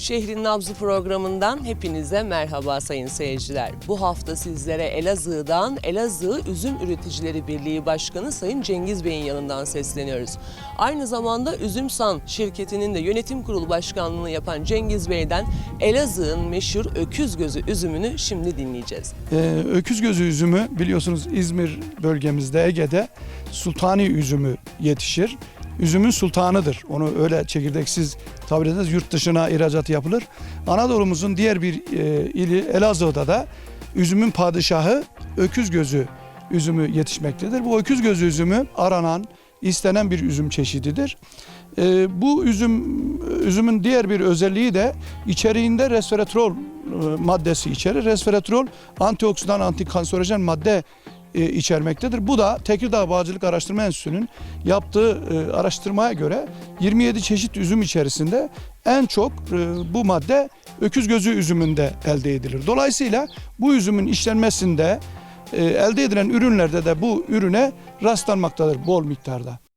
Şehrin Nabzı programından hepinize merhaba sayın seyirciler. Bu hafta sizlere Elazığ'dan Elazığ Üzüm Üreticileri Birliği Başkanı Sayın Cengiz Bey'in yanından sesleniyoruz. Aynı zamanda Üzümsan şirketinin de yönetim kurulu başkanlığını yapan Cengiz Bey'den Elazığ'ın meşhur öküz gözü üzümünü şimdi dinleyeceğiz. Ee, öküz gözü üzümü biliyorsunuz İzmir bölgemizde Ege'de sultani üzümü yetişir. Üzümün sultanıdır. Onu öyle çekirdeksiz tabir ederiz. Yurt dışına ihracat yapılır. Anadolu'muzun diğer bir e, ili Elazığ'da da üzümün padişahı öküz gözü üzümü yetişmektedir. Bu öküz gözü üzümü aranan, istenen bir üzüm çeşididir. Ee, bu üzüm üzümün diğer bir özelliği de içeriğinde resveratrol e, maddesi içerir. Resveratrol antioksidan, antikanserojen madde e, içermektedir. Bu da Tekirdağ Bağcılık Araştırma Enstitüsü'nün yaptığı e, araştırmaya göre 27 çeşit üzüm içerisinde en çok e, bu madde öküz gözü üzümünde elde edilir. Dolayısıyla bu üzümün işlenmesinde e, elde edilen ürünlerde de bu ürüne rastlanmaktadır bol miktarda.